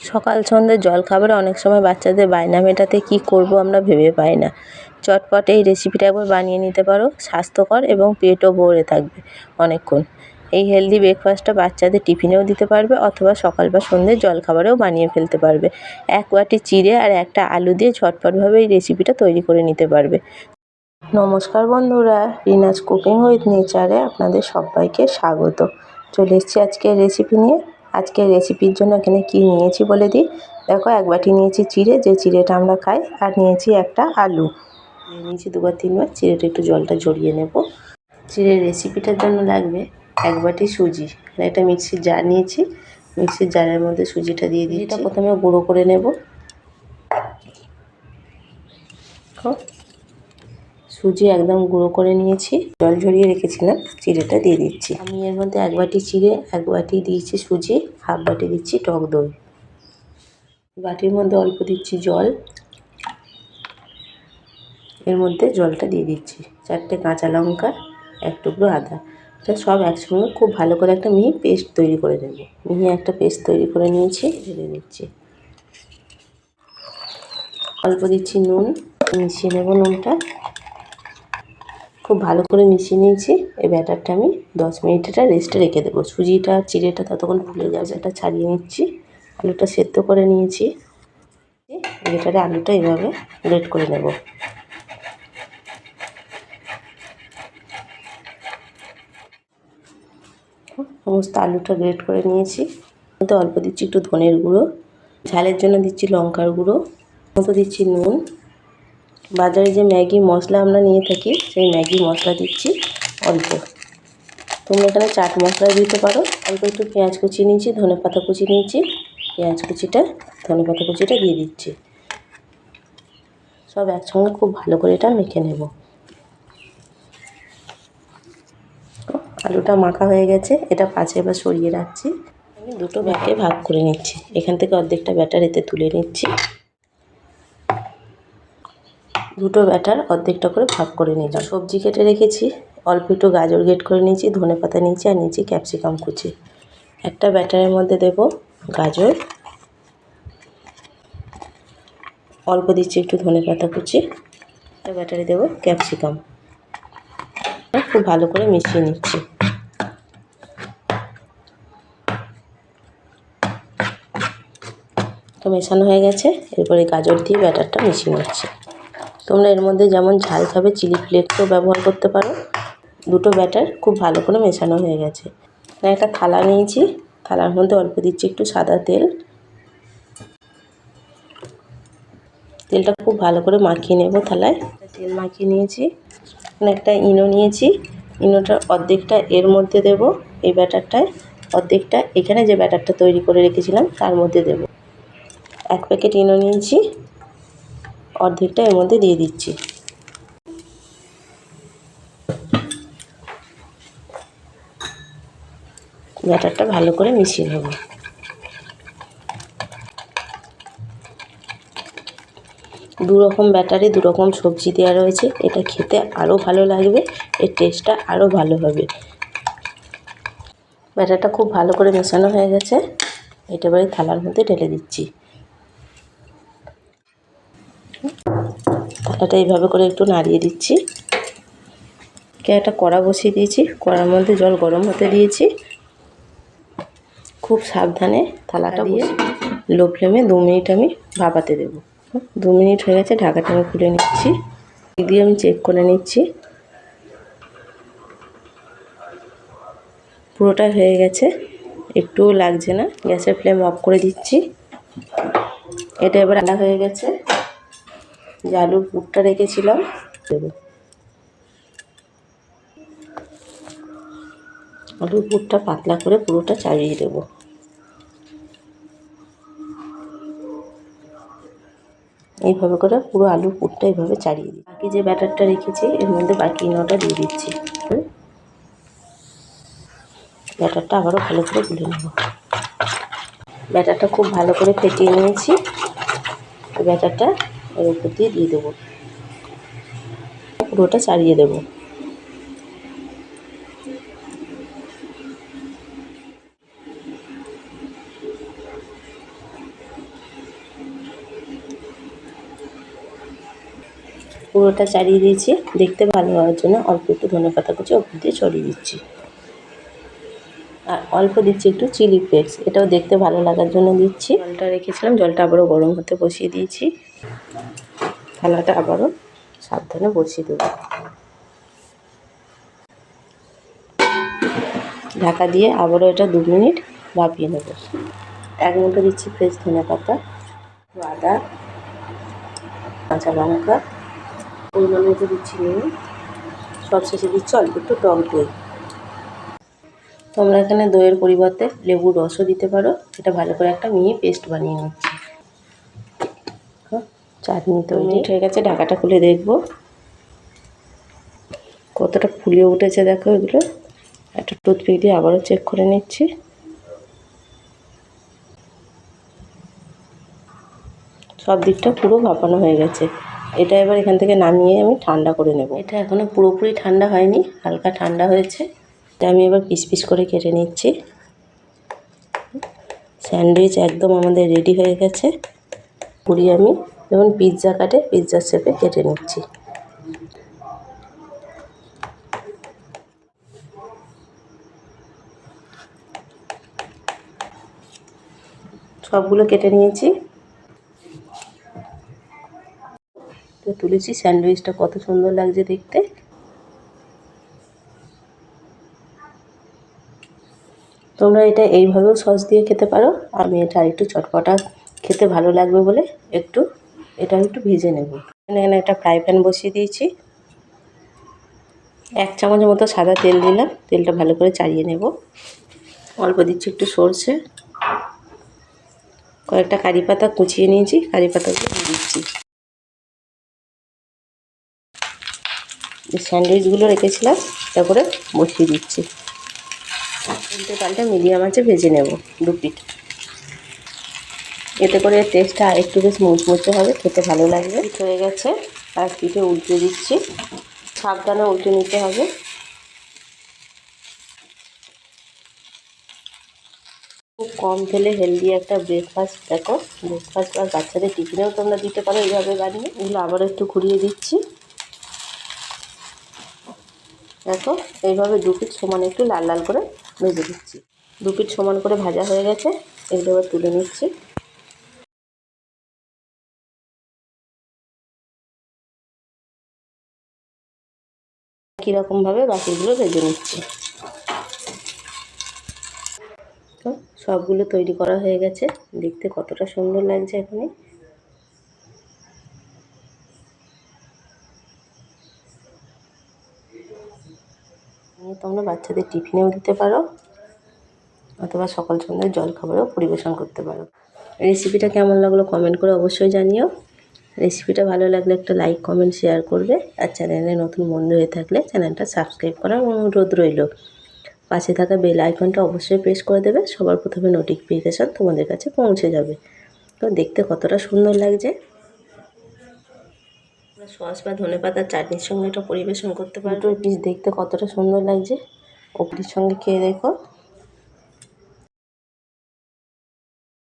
সকাল সন্ধ্যে জলখাবারে অনেক সময় বাচ্চাদের বায়না মেটাতে কী করব আমরা ভেবে পাই না। চটপট এই রেসিপিটা একবার বানিয়ে নিতে পারো, স্বাস্থ্যকর এবং পেটও ভরে থাকবে অনেকক্ষণ। এই হেলদি ব্রেকফাস্টটা বাচ্চাদের টিফিনেও দিতে পারবে অথবা সকাল বা সন্ধ্যের জলখাবারেও বানিয়ে ফেলতে পারবে। এক বাটি চিড়ে আর একটা আলু দিয়ে ঝটপটভাবে এই রেসিপিটা তৈরি করে নিতে পারবে। নমস্কার বন্ধুরা, রিনাজ কুকিং উইথ নেচারে আপনাদের সবাইকে স্বাগত। চলে এসেছি আজকের রেসিপি নিয়ে। আজকের রেসিপির জন্য এখানে কি নিয়েছি বলে দিই? দেখো এক বাটি নিয়েছি চিড়ে যে চিড়েটা আমরা খাই আর নিয়েছি একটা আলু। নিয়ে নিয়েছি দুবার তিনবার চিড়েটা একটু জলটা ঝরিয়ে নেব। চিড়ের রেসিপিটার জন্য লাগবে এক বাটি সুজি। আর একটা মিক্সির জার নিয়েছি। মিক্সির জারের মধ্যে সুজিটা দিয়ে দিই এটা প্রথমে গুঁড়ো করে নেব। সুজি একদম গুঁড়ো করে নিয়েছি। জল ঝরিয়ে রেখেছিলাম চিড়েটা দিয়ে দিচ্ছি। আমি এর মধ্যে এক বাটি চিড়ে এক বাটি দিয়েছি সুজি, হাফ বাটি দিচ্ছি টক দই। বাটির মধ্যে অল্প দিচ্ছি জল। এর মধ্যে জলটা দিয়ে দিচ্ছি। চারটে কাঁচা লঙ্কা, এক টুকরো আদা। এটা সব একসঙ্গে খুব ভালো করে একটা মিহি পেস্ট তৈরি করে নেব। মিহি একটা পেস্ট তৈরি করে নিয়েছি, ঢেলে দিচ্ছি। অল্প দিচ্ছি নুন, মিশিয়ে নেব নুনটা। খুব ভালো করে মিশিয়ে নিয়েছি। এই ব্যাটারটা আমি দশ মিনিট এটা রেস্টে রেখে দেবো। সুজিটা, চিড়েটা ততক্ষণ ফুলে যাবে। এটা ছাড়িয়ে নিচ্ছি। আলুটা সেদ্ধ করে নিয়েছি। এটারে আলুটা এইভাবে গ্রেট করে নেব। সমস্ত আলুটা গ্রেট করে নিয়েছি। অল্প দিচ্ছি একটু ধনের গুঁড়ো। ঝালের জন্য দিচ্ছি লঙ্কার গুঁড়ো। মতো দিচ্ছি নুন। বাজারে যে ম্যাগি মশলা আমরা নিয়ে থাকি, সেই ম্যাগি মশলা দিচ্ছি অল্প। তোমরা এখানে চাট মশলা দিতে পারো। অল্প একটু পেঁয়াজ কুচি নিয়েছি, ধনে পাতা কুচি নিয়েছি। পেঁয়াজ কুচিটা, ধনে পাতা কুচিটা দিয়ে দিচ্ছি। সব একসঙ্গে খুব ভালো করে এটা মেখে নেব। আলুটা মাখা হয়ে গেছে, এটা পাঁচে এবার সরিয়ে রাখছি। আমি দুটো ব্যাগে ভাগ করে নিচ্ছি। এখান থেকে অর্ধেকটা ব্যাটার এতে তুলে নিচ্ছি। দুটো ব্যাটার অর্ধেকটা করে ভাগ করে নিলাম। সবজি কেটে রেখেছি, অল্প একটু গাজর গেট করে নিয়েছি, ধনে পাতা নিয়েছি আর নিয়েছি ক্যাপসিকাম কুচি। একটা ব্যাটারের মধ্যে দেব গাজর, অল্প দিচ্ছি একটু ধনে পাতা কুচি, একটা ব্যাটারে দেবো ক্যাপসিকাম খুব ভালো করে মিশিয়ে নিচ্ছি। তো মেশানো হয়ে গেছে, এরপরে গাজর দিয়ে ব্যাটারটা মিশিয়ে নিচ্ছি। তোমরা এর মধ্যে যেমন ঝাল খাবে, চিলি ফ্লেক্সও ব্যবহার করতে পারো। দুটো ব্যাটার খুব ভালো করে মেশানো হয়ে গেছে। একটা থালা নিয়েছি। থালার মধ্যে অল্প দিচ্ছি একটু সাদা তেল। তেলটা খুব ভালো করে মাখিয়ে নেব থালায়। তেল মাখিয়ে নিয়েছি। একটা ইনো নিয়েছি। ইনোটার অর্ধেকটা এর মধ্যে দেব এই ব্যাটারটায়। অর্ধেকটা এখানে যে ব্যাটারটা তৈরি করে রেখেছিলাম, তার মধ্যে দেব। এক প্যাকেট ইনো নিয়েছি। অর্ধেকটা এর মধ্যে দিয়ে দিচ্ছি। ব্যাটারটা ভালো করে মিশিয়ে নেব। দু রকম ব্যাটারে দু রকম সবজি দেওয়া রয়েছে। এটা খেতে আরও ভালো লাগবে, এর টেস্টটা আরও ভালো হবে। ব্যাটারটা খুব ভালো করে মেশানো হয়ে গেছে। এটা এবারে থালার মধ্যে ঢেলে দিচ্ছি। থালাটা এইভাবে করে একটু নাড়িয়ে দিচ্ছি। কে একটা কড়া বসিয়ে দিয়েছি। কড়ার মধ্যে জল গরম হতে দিয়েছি। খুব সাবধানে থালাটা দিয়ে লো ফ্লেমে দু মিনিট আমি ভাপাতে দেব। দু মিনিট হয়ে গেছে ঢাকাটা আমি খুলে নিচ্ছি। দিয়ে আমি চেক করে নিচ্ছি। পুরোটাই হয়ে গেছে। একটুও লাগছে না। গ্যাসের ফ্লেম অফ করে দিচ্ছি। এটা এবার আলাদা হয়ে গেছে। যে আলুর পুরটা রেখেছিলাম। আলুর পুরটা পাতলা করে পুরোটা চাড়িয়ে দেবো। এইভাবে করে পুরো আলুর পুরটা এইভাবে চাড়িয়ে দিই। বাকি যে ব্যাটারটা রেখেছি, এর মধ্যে বাকি ইনোটা দিয়ে দিচ্ছি। ব্যাটারটা আবারও ভালো করে গুলে নেব। ব্যাটারটা খুব ভালো করে ফেটিয়ে নিয়েছি। ব্যাটারটা ওর উপর দিয়ে দিয়ে দেবো। পুরোটা চাড়িয়ে দেব। পুরোটা চাড়িয়ে দিয়েছি। দেখতে ভালো হওয়ার জন্য অল্প একটু ধনে পাতা কুচি ওপর দিয়ে ছড়িয়ে দিচ্ছি। আর অল্প দিচ্ছি একটু চিলি ফ্লেক্স। এটাও দেখতে ভালো লাগার জন্য দিচ্ছি। জলটা রেখেছিলাম। জলটা আবারও গরম হতে বসিয়ে দিয়েছি। থালাটা আবারও সাবধানে বসিয়ে দেবো। ঢাকা দিয়ে আবারও এটা দু মিনিট ভাপিয়ে নেব। এক মুঠো দিচ্ছি ফ্রেশ ধনে পাতা, আদা, কাঁচা লঙ্কা, পরিমাণ মতো দিচ্ছি নুন। সব শেষে দিচ্ছি অল্প একটু টক দই। তোমরা এখানে দইয়ের পরিবর্তে লেবুর রসও দিতে পারো। এটা ভালো করে একটা মিহি পেস্ট বানিয়ে নিচ্ছি। চাটনি তৈরি। হয়ে গেছে ঢাকাটা খুলে দেখব। কতটা ফুলে উঠেছে দেখো এগুলো। একটা টুথপিক দিয়ে আবারও চেক করে নিচ্ছি। সব দিকটা পুরো ভাপানো হয়ে গেছে। এটা এবার এখান থেকে নামিয়ে আমি ঠান্ডা করে নেব। এটা এখনও পুরোপুরি ঠান্ডা হয়নি হালকা ঠান্ডা হয়েছে। এটা আমি এবার পিস পিস করে কেটে নিচ্ছি। স্যান্ডউইচ একদম আমাদের রেডি হয়ে গেছে। পুরি আমি যেমন পিৎজা কাটে পিৎজার শেপে কেটে নিচ্ছি। সবগুলো কেটে নিয়েছি। তো তুলেছি, স্যান্ডউইচটা কত সুন্দর লাগছে দেখতে। তোমরা এটা এইভাবেও সস দিয়ে খেতে পারো। আমি এটা আরেকটু চটপটা খেতে ভালো লাগবে বলে একটু এটা একটু ভেজে নেব। এখানে একটা ফ্রাই প্যান বসিয়ে দিয়েছি। এক চামচ মতো সাদা তেল দিলাম। তেলটা ভালো করে চালিয়ে নেব। অল্প দিচ্ছি একটু সরষে। কয়েকটা কারি পাতা কুচিয়ে নিয়েছি। কারি পাতাগুলো দিচ্ছি। স্যান্ডউইচগুলো রেখেছিলাম। তারপরে বসিয়ে দিচ্ছি। উল্টে পাল্টে মিডিয়াম আছে ভেজে নেব দু পিঠ। এতে করে টেস্টটা একটু বেশ মুচমুচে হবে, খেতে ভালো লাগবে। হয়ে গেছে, আর পিঠে উল্টে দিচ্ছি। সাবধানে উল্টে নিতে হবে। খুব কম তেলে হেলদি একটা ব্রেকফাস্ট দেখো। ব্রেকফাস্ট আর বাচ্চাদের টিফিনেও তোমরা দিতে পারো এইভাবে বানিয়ে। এগুলো আবারও একটু ঘুরিয়ে দিচ্ছি। দেখো, এইভাবে দু পিঠ সমান একটু লাল লাল করে ভেজে দিচ্ছি দু পিঠ সমান করে ভাজা হয়ে গেছে, এগুলো তুলে নিচ্ছি। একই রকমভাবে বাকিগুলো ভেজে নিচ্ছি। তো সবগুলো তৈরি করা হয়ে গেছে। দেখতে কতটা সুন্দর লাগছে এখানে। তোমরা বাচ্চাদের টিফিনেও দিতে পারো, অথবা সকাল সন্ধ্যায় জল জলখাবারেও পরিবেশন করতে পারো। রেসিপিটা কেমন লাগল কমেন্ট করে অবশ্যই জানিও। রেসিপিটা ভালো লাগলে একটা লাইক কমেন্ট শেয়ার করবে। আর চ্যানেলে নতুন বন্ধু হয়ে থাকলে চ্যানেলটা সাবস্ক্রাইব করার অনুরোধ রইল। পাশে থাকা বেল আইকনটা অবশ্যই প্রেস করে দেবে। সবার প্রথমে নোটিফিকেশান তোমাদের কাছে পৌঁছে যাবে। তো দেখতে কতটা সুন্দর লাগছে। সস বা ধনে পাতার চাটনির সঙ্গে এটা পরিবেশন করতে পারো পিস দেখতে কতটা সুন্দর লাগছে। ওপরির সঙ্গে খেয়ে দেখো।